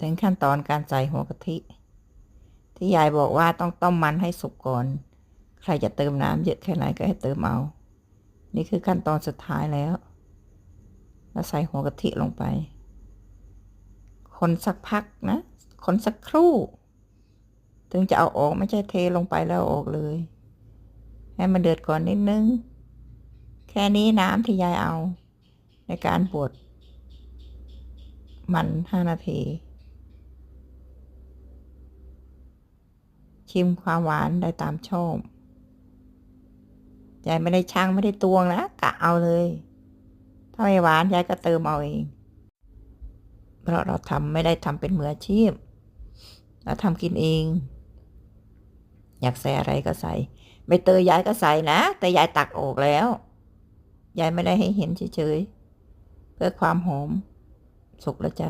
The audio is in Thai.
ถึงขั้นตอนการใส่หัวกะทิ ที่ยายบอกว่าต้องต้มมันให้สุกก่อน ใครจะเติมน้ำเยอะแค่ไหนก็ให้เติมเอา นี่คือขั้นตอนสุดท้ายแล้ว แล้วใส่หัวกะทิลงไป คนสักพักนะ คนสักครู่ ถึงจะเอาออกไม่ใช่เทลงไปแล้วอออกเลย ให้มันเดือดก่อนนิดนึง แค่นี้น้ำที่ยายเอา ในการบดมันห้านาที ชิมความหวานได้ตามชอบยายไม่ได้ช่างไม่ได้ตวงนะกะเอาเลย ถ้าไม่หวานยายก็เติมเอาเอง เพราะเราทำไม่ได้ทำเป็นมืออาชีพ เราทำกินเอง อยากใส่อะไรก็ใส่ใบเตยยายก็ใส่นะ แต่ยายตักออกแล้ว ยายไม่ได้ให้เห็นเฉยๆ เพื่อความหอม สุกแล้วจ้ะ